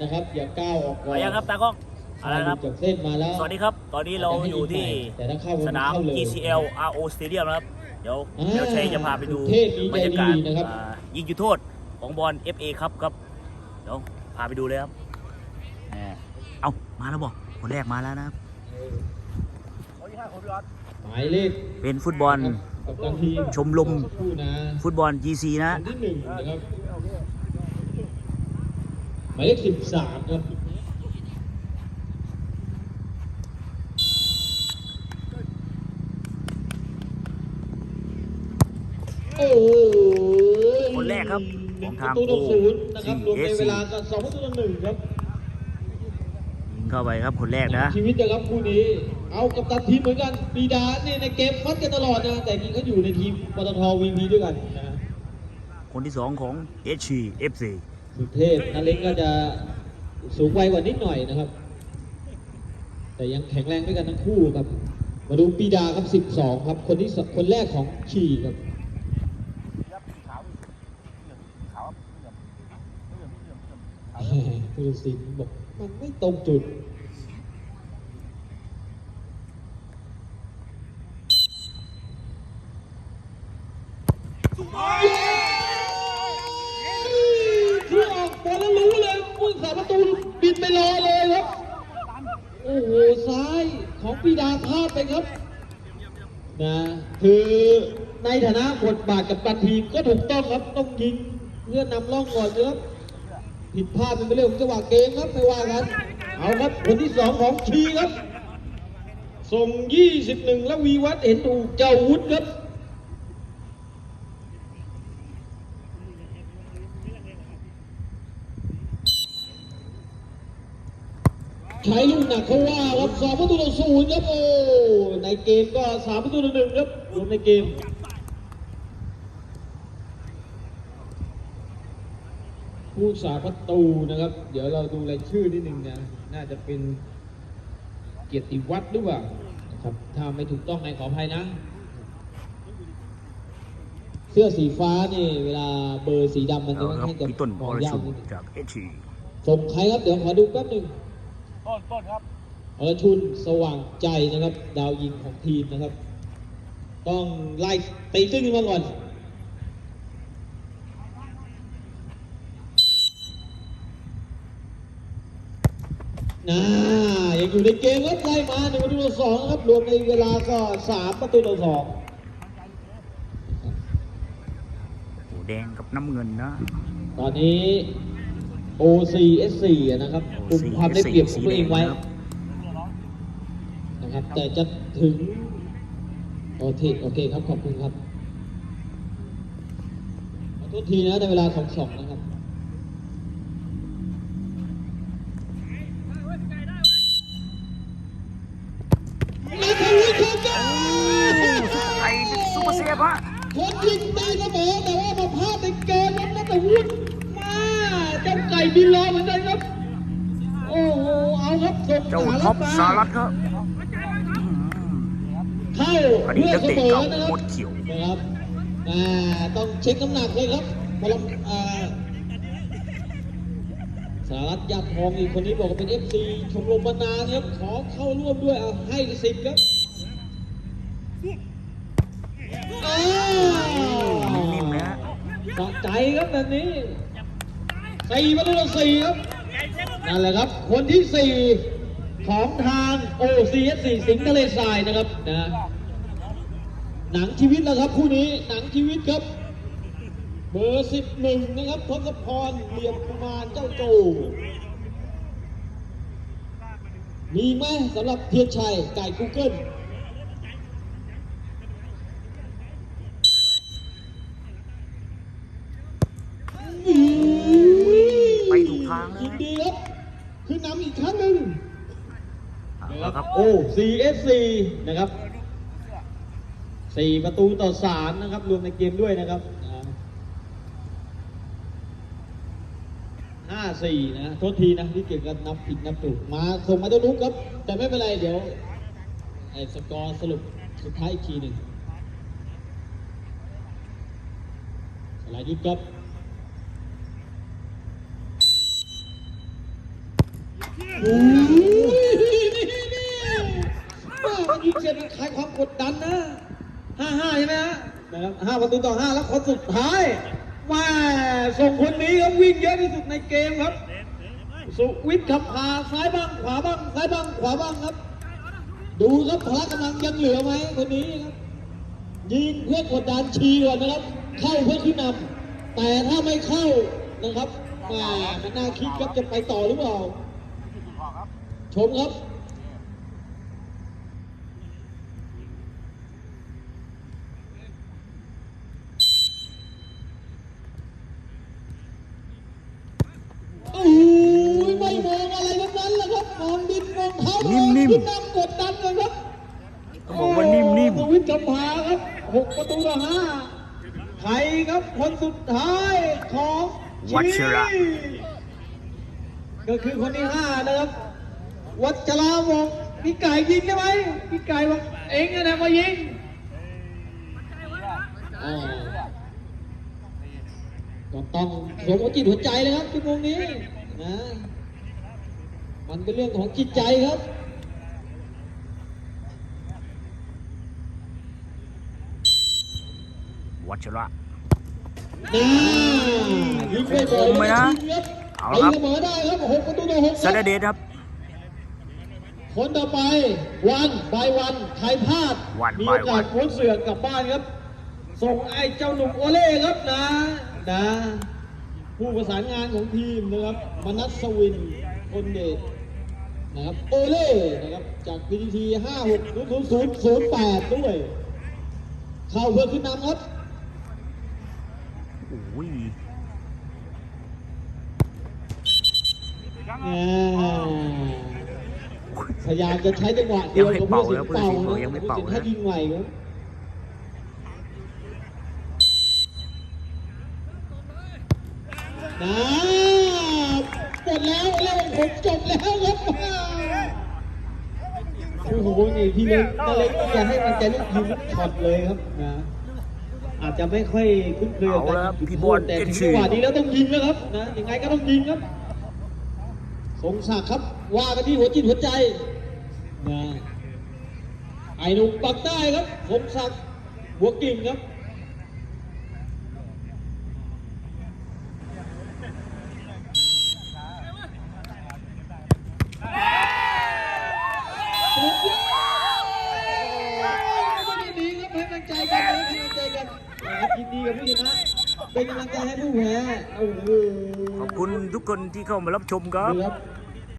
นะครับอย่าก้าวออกก่อนไปยังครับตากล้องอะไรนะครับ จากเส้นมาแล้วสวัสดีครับ ตอนนี้เราอยู่ที่แต่ถ้าเข้าสนามเข้เลย GCL RO Stadium นะครับ เดี๋ยวอ่าเดี๋ยวชัยจะพาไปดูเทศดีบรรยากาศใจดีนะครับอ่ายิงจุดโทษของบอล FA ครับครับ เดี๋ยวพาไปดูเลยครับแหมเอามาแล้วบอกคนแรกมาแล้วนะครับหมายเลขเป็นฟุตบอลกับตันทีมชมรมสักครู่นะฟุตบอล GC นะ อันที่หนึ่งนะครับหมายเลขสิบสามครับโอ้โหคนแรกครับของทางประตูต่อศูนย์นะครับรวมใน CSC เวลาก็สองประตูต่อหนึ่งครับยิงเข้าไปครับคนแรกนะ ชีวิตจะรับคู่นี้ เอากับตันทีมเหมือนกันปีดาเนี่ยในเกมฟัดกันตลอดนะแต่จริงเขาอยู่ในทีมปตทวีพีด้วยกันนะคนที่สองของ HC FC สุเทพนาเล็กก็จะสูงวัยกว่านิดหน่อยนะครับ แต่ยังแข็งแรงด้วยกันทั้งคู่ครับ มาดูปีดาครับ 12 ครับ คนที่สคนแรกของชีครับผู้ตัดสินบอกมันไม่ตรงจุด ที่ออกบอลแล้วรู้เลยผู้สาประตู บินไปรอเลยครับ โอ้โหซ้ายของปีดาพลาดไปครับนะคือในฐานะบทบาทกับตันทีมก็ถูกต้องครับต้องยิงเพื่อนำร่องก่อนนะครับผิดพลาดเป็นเรื่องของจังหวะเกมครับไม่ว่ากันเอาครับคนที่สองของชีครับ ส่ง 21 แล้ววีวัฒน์เห็นถูกเจ้าวุฒิครับ ใช้ลูกหนักเขาว่าครับสองประตูต่อศูนย์ครับโอ้ในเกมก็สามประตูต่อหนึ่งครับรวมในเกมผู้สาประตูนะครับ เดี๋ยวเราดูรายชื่อนิดนึงนะน่าจะเป็นเกียรติวัฒน์หรือเปล่านะครับถ้าไม่ถูกต้องในขออภัยนะ เสื้อสีฟ้านี่เวลาเบอร์สีดำมันจะเอาค่อนครับข้างจะพี่ต้นมอองรยาชุกมนิดนึงจาก HC ส่งใครครับเดี๋ยวขอดูแป๊บหนึ่ง ต้นต้นครับอรชุนสว่างใจนะครับ ดาวยิงของทีมนะครับ ต้องไล่ตีตื้นขึ้นมาก่อนน่ายังอยู่ในเกมครับไล่มาหนึ่งประตูต่อสองนะครับ รวมในเวลาก็สามประตูต่อสองโอ้แดงกับน้ำเงินนะ ตอนนี้ OCSC อะนะครับกลุ่มความได้เปรียบของตัวเองไว้นะครับ แต่จะถึงโอเคโอเคครับ ขอบคุณครับขอโทษทีนะในเวลาสองสองนะครับนัทวุฒิครับจ้าไอ้ซุปเปอร์เซฟฮะคนยิงได้เสมอแต่ว่ามาพลาดในเกมนั้นนัทวุฒิมาเจ้า ไก่บินรอเหมือนกันครับ โอ้โห เอาครับส่งเจ้าสาท็อปมาสารัตครับเข้าอดีตเพื่อนักเสเตะมอเก่านะคหมรับดเขียวนะครับอ่าต้องเช็คน้ำหนักเลยครับพลังอ่าสารัตยาทองอีกคนนี้บอกว่าเป็น FC ชมรมมานานครับ ขอเข้าร่วมด้วยเอาให้สิบครับอ้าวนิ่มๆนะสะใจครับแบบนี้ สี่ประตูต่อสี่ครับนั่นแหละครับ คนที่สี่ของทาง OCS 4สิงห์ทะเลทรายนะครับนะหนังชีวิตแล้วครับคู่นี้หนังชีวิตครับเบอร์สิบหนึ่งนะครับทศพรเหลี่ยมกุมารเจ้าโจมีไหมสำหรับเทียนชัยไก่กูเกิล ไปถูกทางเลย ยินดีครับ คือนำอีกครั้งหนึ่งเอาละครับโอ้ CSC นะครับสี่ประตูต่อสามนะครับรวมในเกมด้วยนะครับห้าสี่นะโทษทีนะที่เกี่ยวกับนับผิดนับถูกมาส่งมาตัวนุกครับ แต่ไม่เป็นไรเดี๋ยวไอ้สกอร์สรุปสุดท้ายอีกทีหนึ่งสลายยุทธครับ ยนี่นี่ว้าวยิงเสร็จมันคลายความกดดันนะห้าห้าใช่ไหมฮะนะครับห้าประตูต่อห้าแล้วคนสุดท้ายมาส่งคนนี้ครับวิ่งเยอะที่สุดในเกมครับ สุวิทย์ขับพาซ้ายบ้างขวาบ้างซ้ายบ้างขวาบ้างครับ ดูครับพละกำลังยังเหลือไหมคนนี้ครับยิงเพื่อกดดันชีก่อนนะครับ เข้าเพื่อขึ้นนำแต่ถ้าไม่เข้านะครับแหมมันน่าคิดครับจะไปต่อหรือเปล่า ชมครับโอ้ยไม่มองอะไรทั้งนั้นแหละครับมองดินมองเท้านิ่มๆขึ้นนำกดดันเลยครับต้องบอกว่านิ่มๆสวิตกำพาครับหกประตูต่อห้าใครครับคนสุดท้ายของวัชระชีก็คือคนที่ห้านะครับ วัชระวงศ์พี่ไก่ยิงได้ไหมพี่ไก่บอกเองนะมายิงอ่าก็ต้องสวมหัวจิตหัวใจเลยครับชั่วโมงนี้นะมันเป็นเรื่องของจิตใจครับวัชระน่ายิงไม่บ่อยคมไหมนะยิงครับเอาละครับตีเสมอได้ครับหกประตูต่อหกคซารับดาเดช ครับคนต่อไปวันบายวันใครพลาดวันมี by โอกาส one พ้นเสือกกลับบ้านครับ ส่งไอ้เจ้าหนุ่มโอเล่ครับนะนะ ผู้ประสานงานของทีมนะครับมนัสวินคนเดชนะครับโอเล่นะครับจาก PTT 560008ด้วย เข้าเพื่อขึ้นนำครับ โอ้ยอ่า พยายามจะใช้จังหวะเดียวกับผู้สินเป่านะผู้สินถ้ายิงใหม่ครับนะหมดแล้วแล้วผมจบแล้วครับโอ้โหนี่พี่เล็กนาเล็กอยากให้มันใจลูกยิงลูกช็อตเลยครับนะอาจจะไม่ค่อยคุ้นเคยกับเอาละครับจุดพี่โทบอษลแต่เอ็ถึนงชีจังหวะนี้แล้วต้องยิงแล้วครับนะยังไงก็ต้องยิงครับสงศักดิ์ครับ ว่ากันที่หัวจิตหัวใจนะไอ้หนุ่มปักใต้ครับสงศักดิ์หัวกิ่งครับสุดยอดไม่ได้ดีครับให้กำลังใจกันนะให้กำลังใจกันนะครับยินดีกับผู้ชนะเป็นกำลังใจให้ผู้แพ้โอ้โหขอบคุณทุกคนที่เข้ามารับชมครับดูครับ